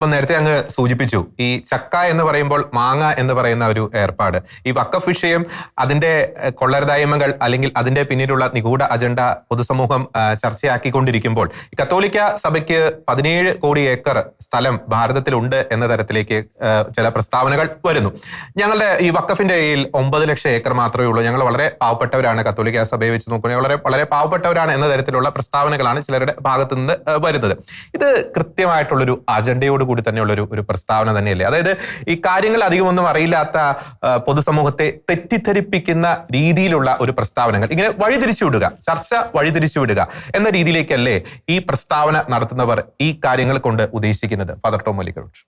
ഇപ്പൊ നേരത്തെ അങ്ങ് സൂചിപ്പിച്ചു ഈ ചക്ക എന്ന് പറയുമ്പോൾ മാങ്ങ എന്ന് പറയുന്ന ഒരു ഏർപ്പാട്. ഈ വക്കഫ് വിഷയം അതിന്റെ കൊള്ളരുതായ്മകൾ അല്ലെങ്കിൽ അതിന്റെ പിന്നിലുള്ള നിഗൂഢ അജണ്ട പൊതുസമൂഹം ചർച്ചയാക്കിക്കൊണ്ടിരിക്കുമ്പോൾ കത്തോലിക്ക സഭയ്ക്ക് പതിനേഴ് കോടി ഏക്കർ സ്ഥലം ഭാരതത്തിലുണ്ട് എന്ന തരത്തിലേക്ക് ചില പ്രസ്താവനകൾ വരുന്നു. ഞങ്ങളുടെ ഈ വക്കഫിന്റെ കയ്യിൽ ഒമ്പത് ലക്ഷം ഏക്കർ മാത്രമേ ഉള്ളൂ. ഞങ്ങൾ വളരെ പാവപ്പെട്ടവരാണ് കത്തോലിക്ക സഭയെ വെച്ച് നോക്കുകയാണെങ്കിൽ വളരെ വളരെ പാവപ്പെട്ടവരാണ് എന്ന തരത്തിലുള്ള പ്രസ്താവനകളാണ് ചിലരുടെ ഭാഗത്തു നിന്ന് വരുന്നത്. ഇത് കൃത്യമായിട്ടുള്ളൊരു അജണ്ടയോട് കൂടി തന്നെയുള്ള ഒരു ഒരു പ്രസ്താവന തന്നെയല്ലേ? അതായത് ഈ കാര്യങ്ങൾ അധികമൊന്നും അറിയില്ലാത്ത പൊതുസമൂഹത്തെ തെറ്റിദ്ധരിപ്പിക്കുന്ന രീതിയിലുള്ള ഒരു പ്രസ്താവനകൾ. ഇങ്ങനെ വഴിതിരിച്ചു വിടുക ചർച്ച വഴിതിരിച്ചു വിടുക എന്ന രീതിയിലേക്കല്ലേ ഈ പ്രസ്താവന നടത്തുന്നവർ ഈ കാര്യങ്ങൾ കൊണ്ട് ഉദ്ദേശിക്കുന്നത്? ഫാദർ ടോം മലിക്കോട്ട്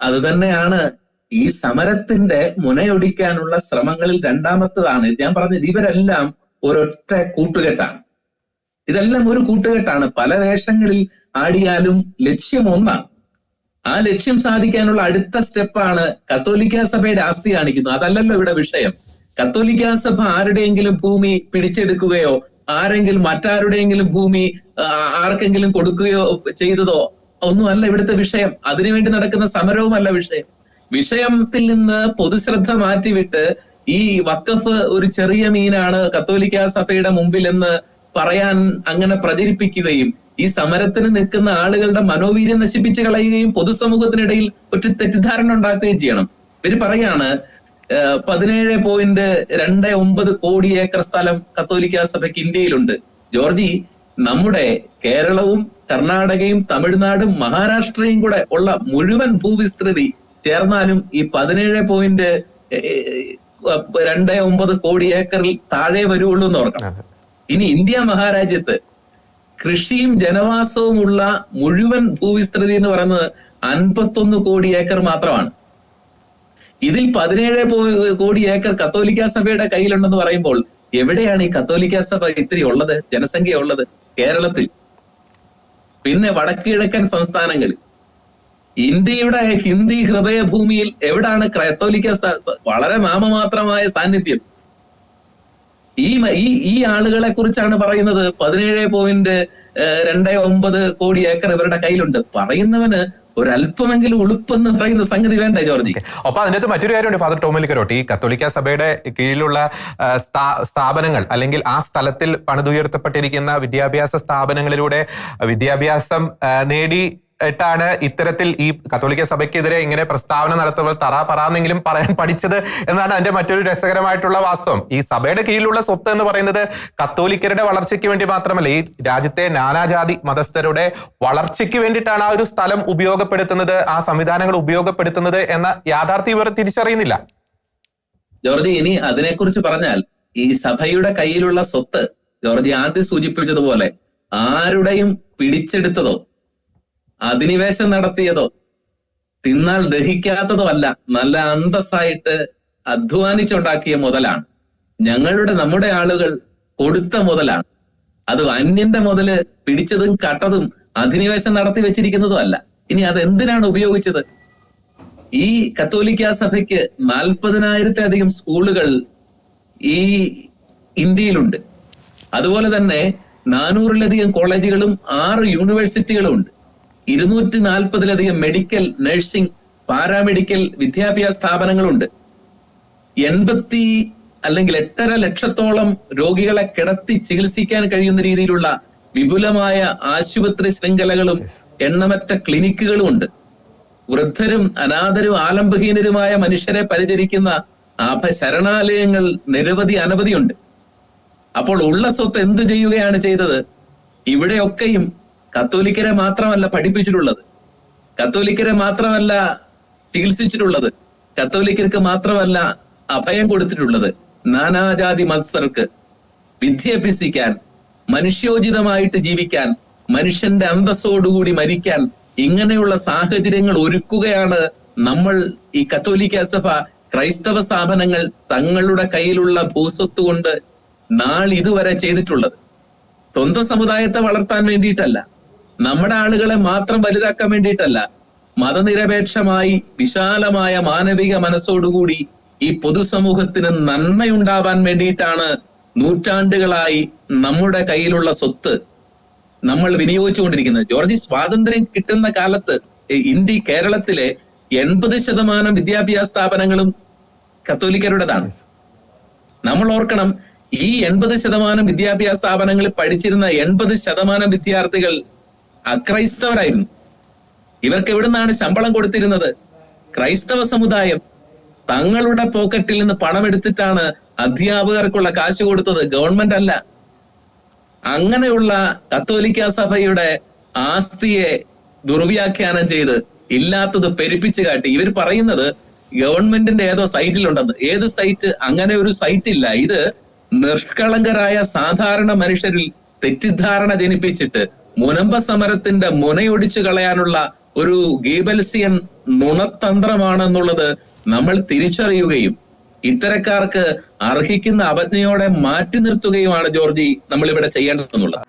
അത് തന്നെയാണ് ഈ സമരത്തിന്റെ മുനയൊടിക്കാനുള്ള ശ്രമങ്ങളിൽ രണ്ടാമത്തതാണ്. ഞാൻ പറഞ്ഞത് ഇവരെല്ലാം ഒരൊറ്റ കൂട്ടുകെട്ടാണ്. ഇതെല്ലാം ഒരു കൂട്ടുകെട്ടാണ്. പല വേഷങ്ങളിൽ ആടിയാലും ലക്ഷ്യം ഒന്നാണ്. ആ ലക്ഷ്യം സാധിക്കാനുള്ള അടുത്ത സ്റ്റെപ്പാണ് കത്തോലിക്ക സഭയുടെ ആസ്തി കാണിക്കുന്നത്. അതല്ലല്ലോ ഇവിടെ വിഷയം. കത്തോലിക്ക സഭ ആരുടെയെങ്കിലും ഭൂമി പിടിച്ചെടുക്കുകയോ ആരെങ്കിലും മറ്റാരുടെയെങ്കിലും ഭൂമി ആർക്കെങ്കിലും കൊടുക്കുകയോ ചെയ്തതോ ഒന്നുമല്ല ഇവിടുത്തെ വിഷയം. അതിനുവേണ്ടി നടക്കുന്ന സമരവുമല്ല വിഷയം. വിഷയത്തിൽ നിന്ന് പൊതുശ്രദ്ധ മാറ്റിവിട്ട് ഈ വക്കഫ് ഒരു ചെറിയ മീനാണ് കത്തോലിക്ക സഭയുടെ മുമ്പിൽ എന്ന് പറയാൻ അങ്ങനെ പ്രചരിപ്പിക്കുകയും ഈ സമരത്തിന് നിൽക്കുന്ന ആളുകളുടെ മനോവീര്യം നശിപ്പിച്ച് കളയുകയും പൊതുസമൂഹത്തിനിടയിൽ ഒരു തെറ്റിദ്ധാരണ ഉണ്ടാക്കുകയും ചെയ്യണം. ഇവർ പറയാണ് പതിനേഴ് പോയിന്റ് രണ്ട് ഒമ്പത് കോടി ഏക്കർ സ്ഥലം കത്തോലിക്ക സഭയ്ക്ക് ഇന്ത്യയിലുണ്ട്. ജോർജി നമ്മുടെ കേരളവും കർണാടകയും തമിഴ്നാടും മഹാരാഷ്ട്രയും കൂടെ ഉള്ള മുഴുവൻ ഭൂവിസ്തൃതി ചേർന്നാലും ഈ പതിനേഴ് പോയിന്റ് രണ്ട് ഒമ്പത് കോടി ഏക്കറിൽ താഴെ വരുള്ളൂ എന്ന് ഓർക്കണം. ഇനി ഇന്ത്യ മഹാരാജ്യത്ത് കൃഷിയും ജനവാസവും ഉള്ള മുഴുവൻ ഭൂവിസ്തൃതി എന്ന് പറയുന്നത് അൻപത്തൊന്ന് കോടി ഏക്കർ മാത്രമാണ്. ഇതിൽ പതിനേഴ് കോടി ഏക്കർ കത്തോലിക്ക സഭയുടെ കയ്യിലുണ്ടെന്ന് പറയുമ്പോൾ എവിടെയാണ് ഈ കത്തോലിക്ക സഭ ഇത്തിരി ഉള്ളത് ജനസംഖ്യ ഉള്ളത്? കേരളത്തിൽ. പിന്നെ വടക്കിഴക്കൻ സംസ്ഥാനങ്ങളിൽ ഇന്ത്യയുടെ ഹിന്ദി ഹൃദയഭൂമിയിൽ എവിടാണ് കത്തോലിക്ക വളരെ നാമമാത്രമായ സാന്നിധ്യം? ഈ ഈ ഈ ആളുകളെ കുറിച്ചാണ് പറയുന്നത്. പതിനേഴ് പോയിന്റ് രണ്ട് ഒമ്പത് കോടി ഏക്കർ ഇവരുടെ കയ്യിലുണ്ട്. പറയുന്നവന് ഒരല്പമെങ്കിലും ഉളുപ്പെന്ന് പറയുന്ന സംഗതി വേണ്ട ജോർജി? അപ്പൊ അതിനകത്ത് മറ്റൊരു കാര്യമുണ്ട് ഫാദർ ടോമിലിക്കരോട്ട് ഈ കത്തോലിക്ക സഭയുടെ കീഴിലുള്ള സ്ഥാപനങ്ങൾ അല്ലെങ്കിൽ ആ സ്ഥലത്തിൽ പണിതുയർത്തപ്പെട്ടിരിക്കുന്ന വിദ്യാഭ്യാസ സ്ഥാപനങ്ങളിലൂടെ വിദ്യാഭ്യാസം നേടി ാണ് ഇത്തരത്തിൽ ഈ കത്തോലിക്ക സഭയ്ക്കെതിരെ ഇങ്ങനെ പ്രസ്താവന നടത്തുമ്പോൾ തറ പറയാന്നെങ്കിലും പറയാൻ പഠിച്ചത് എന്നാണ് അതിന്റെ മറ്റൊരു രസകരമായിട്ടുള്ള വാസ്തവം. ഈ സഭയുടെ കീഴിലുള്ള സ്വത്ത് എന്ന് പറയുന്നത് കത്തോലിക്കരുടെ വളർച്ചയ്ക്ക് വേണ്ടി മാത്രമല്ല ഈ രാജ്യത്തെ നാനാജാതി മതസ്ഥരുടെ വളർച്ചയ്ക്ക് വേണ്ടിയിട്ടാണ് ആ ഒരു സ്ഥലം ഉപയോഗപ്പെടുത്തുന്നത് ആ സംവിധാനങ്ങൾ ഉപയോഗപ്പെടുത്തുന്നത് എന്ന യാഥാർത്ഥ്യം ഇവർ തിരിച്ചറിയുന്നില്ല. ജോർജി ഇനി അതിനെക്കുറിച്ച് പറഞ്ഞാൽ ഈ സഭയുടെ കയ്യിലുള്ള സ്വത്ത് ജോർജി ആദ്യം സൂചിപ്പിച്ചതുപോലെ ആരുടെയും പിടിച്ചെടുത്തതോ അധിനിവേശം നടത്തിയതോ തിന്നാൽ ദഹിക്കാത്തതോ അല്ല നല്ല അന്തസ്സായിട്ട് അധ്വാനിച്ചുണ്ടാക്കിയ മുതലാണ്. ഞങ്ങളുടെ നമ്മുടെ ആളുകൾ കൊടുത്ത മുതലാണ്. അത് അന്യന്റെ മുതൽ പിടിച്ചതും കട്ടതും അധിനിവേശം നടത്തി വെച്ചിരിക്കുന്നതും അല്ല. ഇനി അത് എന്തിനാണ് ഉപയോഗിച്ചത്? ഈ കത്തോലിക്ക സഭയ്ക്ക് നാൽപ്പതിനായിരത്തിലധികം സ്കൂളുകൾ ഈ ഇന്ത്യയിലുണ്ട്. അതുപോലെ തന്നെ നാനൂറിലധികം കോളേജുകളും ആറ് യൂണിവേഴ്സിറ്റികളും ഉണ്ട്. ഇരുന്നൂറ്റി നാൽപ്പതിലധികം മെഡിക്കൽ നഴ്സിംഗ് പാരാമെഡിക്കൽ വിദ്യാഭ്യാസ സ്ഥാപനങ്ങളുണ്ട്. എൺപത്തി അല്ലെങ്കിൽ എട്ടര ലക്ഷത്തോളം രോഗികളെ കിടത്തി ചികിത്സിക്കാൻ കഴിയുന്ന രീതിയിലുള്ള വിപുലമായ ആശുപത്രി ശൃംഖലകളും എണ്ണമറ്റ ക്ലിനിക്കുകളും ഉണ്ട്. വൃദ്ധരും അനാഥരും ആലംബഹീനരുമായ മനുഷ്യരെ പരിചരിക്കുന്ന ആഭ ശരണാലയങ്ങൾ നിരവധി അനവധിയുണ്ട്. അപ്പോൾ ഉള്ള സ്വത്ത് എന്തു ചെയ്യുകയാണ് ചെയ്തത്? ഇവിടെയൊക്കെയും കത്തോലിക്കരെ മാത്രമല്ല പഠിപ്പിച്ചിട്ടുള്ളത്. കത്തോലിക്കരെ മാത്രമല്ല ചികിത്സിച്ചിട്ടുള്ളത്. കത്തോലിക്കർക്ക് മാത്രമല്ല അഭയം കൊടുത്തിട്ടുള്ളത്. നാനാജാതി മത്സർക്ക് വിദ്യ അഭ്യസിക്കാൻ മനുഷ്യോചിതമായിട്ട് ജീവിക്കാൻ മനുഷ്യന്റെ അന്തസ്സോടുകൂടി മരിക്കാൻ ഇങ്ങനെയുള്ള സാഹചര്യങ്ങൾ ഒരുക്കുകയാണ് നമ്മൾ ഈ കത്തോലിക്ക സഭ ക്രൈസ്തവ സ്ഥാപനങ്ങൾ തങ്ങളുടെ കയ്യിലുള്ള ഭൂസ്വത്ത് കൊണ്ട് ഇതുവരെ ചെയ്തിട്ടുള്ളത്. സ്വന്തം സമുദായത്തെ വളർത്താൻ വേണ്ടിയിട്ടല്ല. നമ്മുടെ ആളുകളെ മാത്രം വലുതാക്കാൻ വേണ്ടിയിട്ടല്ല മതനിരപേക്ഷമായി വിശാലമായ മാനവിക മനസ്സോടുകൂടി ഈ പൊതുസമൂഹത്തിന് നന്മയുണ്ടാവാൻ വേണ്ടിയിട്ടാണ് നൂറ്റാണ്ടുകളായി നമ്മുടെ കയ്യിലുള്ള സ്വത്ത് നമ്മൾ വിനിയോഗിച്ചുകൊണ്ടിരിക്കുന്നത്. ജോർജി സ്വാതന്ത്ര്യം കിട്ടുന്ന കാലത്ത് ഇന്ത്യ കേരളത്തിലെ എൺപത് ശതമാനം വിദ്യാഭ്യാസ സ്ഥാപനങ്ങളും കത്തോലിക്കരുടേതാണ്. നമ്മൾ ഓർക്കണം ഈ എൺപത് ശതമാനം വിദ്യാഭ്യാസ സ്ഥാപനങ്ങളിൽ പഠിച്ചിരുന്ന എൺപത് ശതമാനം വിദ്യാർത്ഥികൾ അക്രൈസ്തവരായിരുന്നു ഇവർക്ക് എവിടുന്നാണ് ശമ്പളം കൊടുത്തിരുന്നത്? ക്രൈസ്തവ സമുദായം തങ്ങളുടെ പോക്കറ്റിൽ നിന്ന് പണം എടുത്തിട്ടാണ് അധ്യാപകർക്കുള്ള കാശ് കൊടുത്തത്. ഗവൺമെന്റ് അല്ല. അങ്ങനെയുള്ള കത്തോലിക്ക സഭയുടെ ആസ്തിയെ ദുർവ്യാഖ്യാനം ചെയ്ത് ഇല്ലാത്തത് പെരുപ്പിച്ചു കാട്ടി. ഇവർ പറയുന്നത് ഗവൺമെന്റിന്റെ ഏതോ സൈറ്റിലുണ്ടെന്ന്. ഏത് സൈറ്റ്? അങ്ങനെ ഒരു സൈറ്റ് ഇല്ല ഇത് നിഷ്കളങ്കരായ സാധാരണ മനുഷ്യരിൽ തെറ്റിദ്ധാരണ ജനിപ്പിച്ചിട്ട് മുനമ്പ സമരത്തിന്റെ മുനയൊടിച്ചു കളയാനുള്ള ഒരു ഗീബൽസിയൻ നുണതന്ത്രമാണെന്നുള്ളത് നമ്മൾ തിരിച്ചറിയുകയും ഇത്തരക്കാർക്ക് അർഹിക്കുന്ന അവജ്ഞയോടെ മാറ്റി നിർത്തുകയുമാണ് ജോർജി നമ്മൾ ഇവിടെ ചെയ്യേണ്ടതെന്നുള്ളത്.